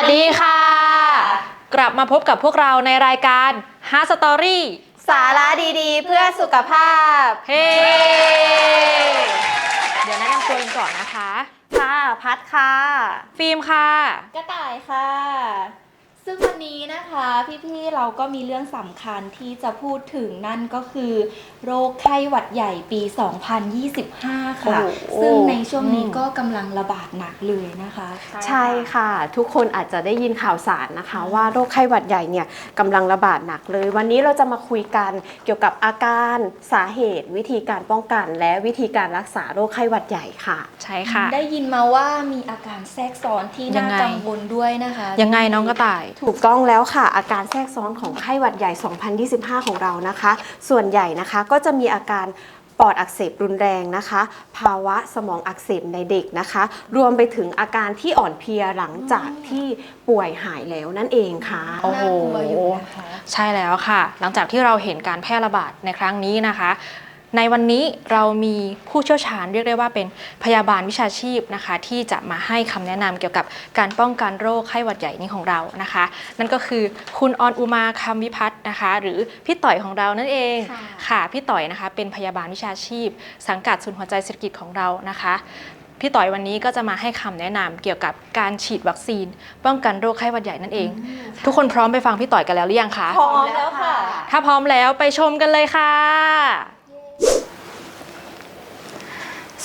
สดีค่ะ กลับมาพบกับพวกเราในรายการ h าสตอรี่สาระดีๆ เพื่อสุขภาพ เฮ้ เดี๋ยวแนะนำตัวกันก่อนนะคะ ค่ะ พัดค่ะ ฟิล์มค่ะ กระต่ายค่ะ ซึ่งวันนี้นะคะพี่ๆเราก็มีเรื่องสำคัญที่จะพูดถึงนั่นก็คือ โรคไข้หวัดใหญ่ปี 2025 ค่ะ โอ้โห ซึ่งในช่วงนี้อืมก็กำลังระบาดหนักเลยนะคะ ใช่ค่ะ ทุกคนอาจจะได้ยินข่าวสารนะคะ ว่าโรคไข้หวัดใหญ่เนี่ยกำลังระบาดหนักเลย วันนี้เราจะมาคุยกันเกี่ยวกับอาการสาเหตุ วิธีการป้องกัน และวิธีการรักษาโรคไข้หวัดใหญ่ค่ะ ใช่ค่ะ ได้ยินมาว่ามีอาการแทรกซ้อนที่ยัน่างไง กังวลด้วยนะคะยังไงน้องกระต่ายถูกต้องแล้วค่ะ อาการแทรกซ้อนของไข้หวัดใหญ่ 2025 ของเรานะคะ ส่วนใหญ่นะคะก็จะมีอาการปอดอักเสบรุนแรงนะคะ ภาวะสมองอักเสบในเด็กนะคะ รวมไปถึงอาการที่อ่อนเพลียหลังจากที่ป่วยหายแล้วนั่นเองค่ะ โอ้โห น่ากลัวอยู่นะคะ ใช่แล้วค่ะ หลังจากที่เราเห็นการแพร่ระบาดในครั้งนี้นะคะ ในวันนี้เรามีผู้เชี่ยวชาญเรียกได้ว่าเป็นพยาบาลวิชาชีพนะคะ ที่จะมาให้คำแนะนำเกี่ยวกับการป้องกันโรคไข้หวัดใหญ่นี้ของเรานะคะ นั่นก็คือคุณออนอุมาคำวิพัฒน์นะคะ หรือพี่ต่อยของเรานั่นเองค่ะค่ะพี่ต่อยนะคะ เป็นพยาบาลวิชาชีพ สังกัดศูนย์หัวใจเศรษฐกิจของเรานะคะพี่ต่อยวันนี้ก็จะมาให้คำแนะนำเกี่ยวกับการฉีดวัคซีน ป้องกันโรคไข้หวัดใหญ่นั่นเอง ทุกคนพร้อมไปฟังพี่ต่อยกันแล้วหรือยังคะพร้อมแล้วค่ะ ถ้าพร้อมแล้วไปชมกันเลยค่ะ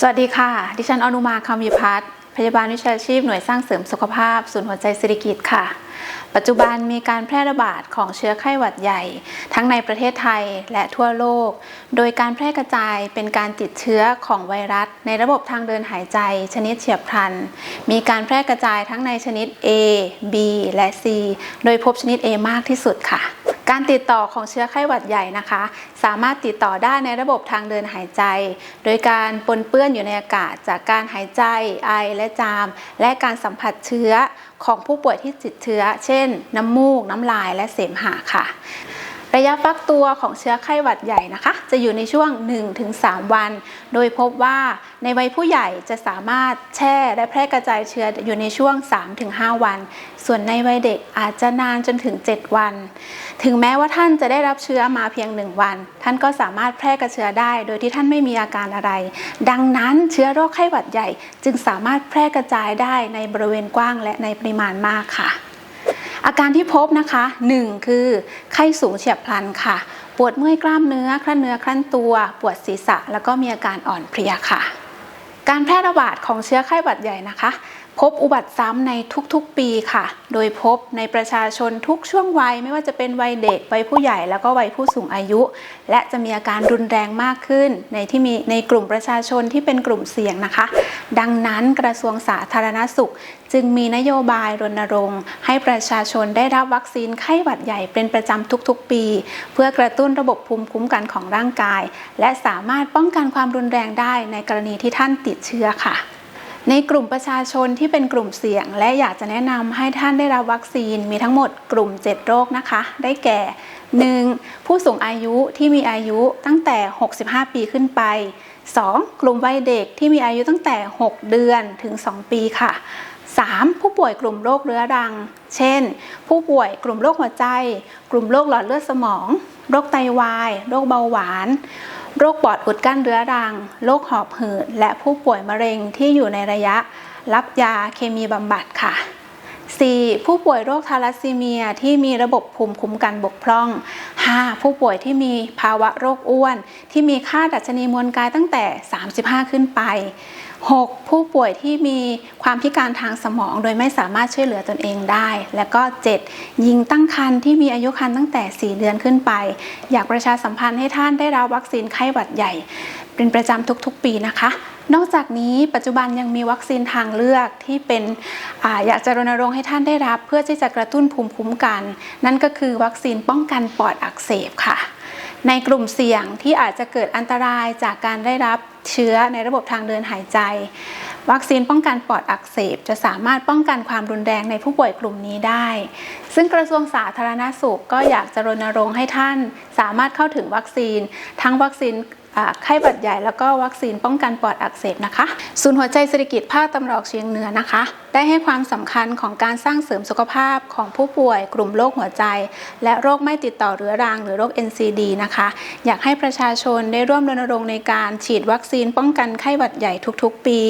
สวัสดีค่ะ ดิฉันอนุมาคำวิพัฒน์พยาบาลวิชาชีพหน่วยสร้างเสริมสุขภาพ ศูนย์หัวใจสิริกิตค่ะ ปัจจุบันมีการแพร่ระบาดของเชื้อไข้หวัดใหญ่ ทั้งในประเทศไทยและทั่วโลก โดยการแพร่กระจายเป็นการติดเชื้อของไวรัส ในระบบทางเดินหายใจ ชนิดเฉียบพลัน มีการแพร่กระจายทั้งในชนิด A B และ C โดยพบชนิด A มากที่สุดค่ะ การติดต่อของเชื้อไข้หวัดใหญ่นะคะ สามารถติดต่อได้ในระบบทางเดินหายใจ โดยการปนเปื้อนอยู่ในอากาศ จากการหายใจ ไอและจาม และการสัมผัสเชื้อของผู้ป่วยที่ติดเชื้อ เช่น น้ำมูก น้ำลายและเสมหะค่ะ ระยะฟักตัวของเชื้อไข้หวัดใหญ่นะคะ จะอยู่ในช่วง 1-3 วัน โดยพบว่าในวัยผู้ใหญ่จะสามารถแช่และแพร่กระจายเชื้ออยู่ในช่วง 3-5 วัน ส่วนในวัยเด็กอาจจะนานจนถึง 7 วัน ถึงแม้ว่าท่านจะได้รับเชื้อมาเพียง 1 วัน ท่านก็สามารถแพร่กระเชื้อได้ โดยที่ท่านไม่มีอาการอะไร ดังนั้นเชื้อโรคไข้หวัดใหญ่ จึงสามารถแพร่กระจายได้ในบริเวณกว้างและในปริมาณมากค่ะ อาการที่พบนะคะ 1 คือไข้สูงเฉียบพลันค่ะ ปวดเมื่อยกล้ามเนื้อครั่นเนื้อครั่นตัว ปวดศีรษะ แล้วก็มีอาการอ่อนเพลียค่ะ การแพร่ระบาดของเชื้อไข้หวัดใหญ่นะคะ พบอุบัติซ้ำในทุกๆปีค่ะ โดยพบในประชาชนทุกช่วงวัย ไม่ว่าจะเป็นวัยเด็ก วัยผู้ใหญ่ แล้วก็วัยผู้สูงอายุ และจะมีอาการรุนแรงมากขึ้น ในที่มีในกลุ่มประชาชนที่เป็นกลุ่มเสี่ยงนะคะ ดังนั้นกระทรวงสาธารณสุข จึงมีนโยบายรณรงค์ ให้ประชาชนได้รับวัคซีนไข้หวัดใหญ่เป็นประจำทุกๆปี เพื่อกระตุ้นระบบภูมิคุ้มกันของร่างกาย และสามารถป้องกันความรุนแรงได้ในกรณีที่ท่านติดเชื้อค่ะ ในกลุ่มประชาชนที่เป็นกลุ่มเสี่ยง และอยากจะแนะนำให้ท่านได้รับวัคซีนมีทั้งหมดกลุ่ม 7 โรคนะคะ ได้แก่ 1. ผู้สูงอายุที่มีอายุตั้งแต่ 65 ปีขึ้นไป 2. กลุ่มวัยเด็กที่มีอายุตั้งแต่ 6 เดือนถึง 2 ปีค่ะ 3. ผู้ป่วยกลุ่มโรคเรื้อรัง เช่น ผู้ป่วยกลุ่มโรคหัวใจ กลุ่มโรคหลอดเลือดสมอง โรคไตวาย โรคเบาหวาน โรคปอดอุดกั้นเรื้อรัง โรคหอบหืด และผู้ป่วยมะเร็งที่อยู่ในระยะรับยาเคมีบำบัดค่ะ 4. ผู้ป่วยโรคทาลัสซีเมียที่มีระบบภูมิคุ้มกันบกพร่อง 5. ผู้ป่วยที่มีภาวะโรคอ้วน ที่มีค่าดัชนีมวลกายตั้งแต่ 35 ขึ้นไป 6. ผู้ป่วยที่มีความพิการทางสมอง โดยไม่สามารถช่วยเหลือตนเองได้ และก็ 7. หญิงตั้งครรภ์ที่มีอายุครรภ์ตั้งแต่ 4 เดือนขึ้นไป อยากประชาสัมพันธ์ให้ท่านได้รับวัคซีนไข้หวัดใหญ่ เป็นประจำทุกๆ ปีนะคะ นอกจากนี้ปัจจุบันยังมีวัคซีนทางเลือกที่เป็นออยากจะรณรงค์ให้ท่านได้รับ เพื่อที่จะกระตุ้นภูมิคุ้มกัน นั่นก็คือวัคซีนป้องกันปอดอักเสบค่ะ ในกลุ่มเสี่ยงที่อาจจะเกิดอันตรายจากการได้รับ เชื้อในระบบทางเดินหายใจ วัคซีนป้องกันปอดอักเสบ จะสามารถป้องกันความรุนแรงในผู้ป่วยกลุ่มนี้ได้ ซึ่งกระทรวงสาธารณสุขก็อยากจะรณรงค์ให้ท่าน สามารถเข้าถึงวัคซีน ทั้งวัคซีนไข้หวัดใหญ่แล้วก็วัคซีนป้องกันปอดอักเสบนะคะ ศูนย์หัวใจเศรษฐกิจภาคตะวันออกเฉียงเหนือนะคะ ได้ให้ความสำคัญของการสร้างเสริมสุขภาพของผู้ป่วย กลุ่มโรคหัวใจ และโรคไม่ติดต่อเรื้อรังหรือโรค NCD นะคะ อยากให้ประชาชนได้ร่วมรณรงค์ในการฉีดวัคซีนป้องกันไข้หวัดใหญ่ทุกๆ ปี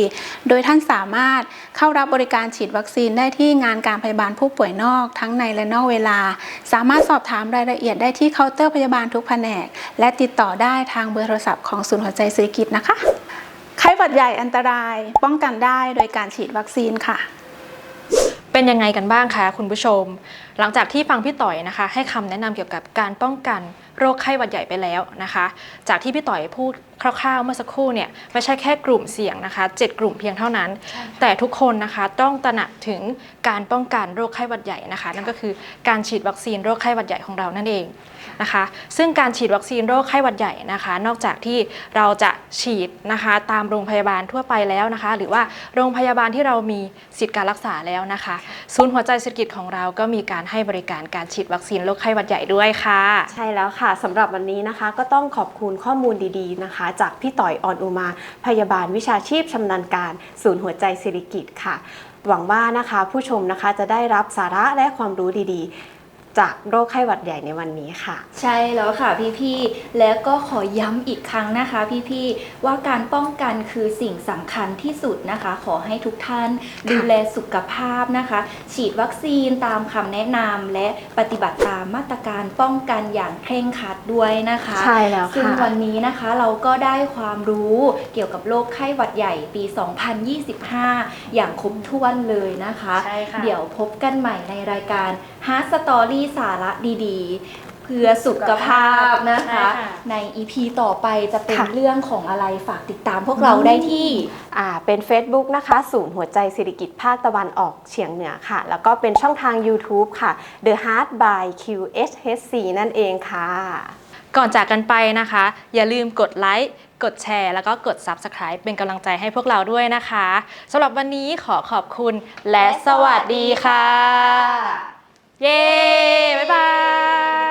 โดยท่านสามารถเข้ารับบริการฉีดวัคซีนได้ที่งานการพยาบาลผู้ป่วยนอก ทั้งในและนอกเวลา สามารถสอบถามรายละเอียดได้ที่เคาน์เตอร์พยาบาลทุกแผนก และติดต่อได้ทางเบอร์โทรศัพท์ของศูนย์หัวใจศิริกิตนะคะ ไข้หวัดใหญ่อันตราย ป้องกันได้โดยการฉีดวัคซีนค่ะ เป็นยังไงกันบ้างคะคุณผู้ชม หลังจากที่ฟังพี่ต่อยนะคะ ให้คำแนะนำเกี่ยวกับการป้องกันโรคไข้หวัดใหญ่ไปแล้วนะคะ จากที่พี่ต่อยพูดคร่าวๆเมื่อสักครู่เนี่ยไม่ใช่แค่กลุ่มเสี่ยงนะคะ 7 กลุ่มเพียงเท่านั้น แต่ทุกคนนะคะต้องตระหนักถึงการป้องกันโรคไข้หวัดใหญ่นะคะ นั่นก็คือการฉีดวัคซีนโรคไข้หวัดใหญ่ของเรานั่นเอง นะคะ ซึ่งการฉีดวัคซีนโรคไข้หวัดใหญ่นะคะ นอกจากที่เราจะฉีดนะคะ ตามโรงพยาบาลทั่วไปแล้วนะคะ หรือว่าโรงพยาบาลที่เรามีสิทธิ์การรักษาแล้วนะคะ ศูนย์หัวใจเศรษฐกิจของเราก็มีการให้บริการการฉีดวัคซีนโรคไข้หวัดใหญ่ด้วยค่ะ ใช่แล้วค่ะสำหรับวันนี้นะคะ ก็ต้องขอบคุณข้อมูลดีๆนะคะ จากพี่ต่อยออนอุมา พยาบาลวิชาชีพชำนาญการ ศูนย์หัวใจศิริกิตค่ะ หวังว่านะคะผู้ชมนะคะจะได้รับสาระและความรู้ดีๆ จากโรคไข้หวัดใหญ่ในวันนี้ค่ะ ใช่แล้วค่ะพี่ๆ แล้วก็ขอย้ำอีกครั้งนะคะพี่ๆ ว่าการป้องกันคือสิ่งสำคัญที่สุดนะคะ ขอให้ทุกท่านดูแลสุขภาพนะคะ ฉีดวัคซีนตามคำแนะนำและปฏิบัติตามมาตรการป้องกันอย่างเคร่งครัดด้วยนะคะ ใช่แล้วซึ่งค่ะวันนี้นะคะเราก็ได้ความรู้เกี่ยวกับโรคไข้หวัดใหญ่ปี 2025 อย่างครบถ้วนเลยนะคะใช่ค่ะเดี๋ยวพบกันใหม่ในรายการ Hard Story สาระดีๆ เพื่อสุขภาพนะคะ ใช่ค่ะ ใน EP ต่อไปจะเป็นค่ะ เรื่องของอะไรฝากติดตามพวกเราได้ที่ อ่าเป็น Facebook นะคะ ศูนย์หัวใจศิริกิตภาคตะวันออกเฉียงเหนือค่ะ แล้วก็เป็นช่องทาง YouTube ค่ะ The Heart by QHHC นั่นเองค่ะ ก่อนจากกันไปนะคะ อย่าลืมกดไลค์ กดแชร์ แล้วก็กด Subscribe เป็นกำลังใจให้พวกเราด้วยนะคะสำหรับวันนี้ขอขอบคุณและสวัสดีค่ะ เย้ บ๊ายบาย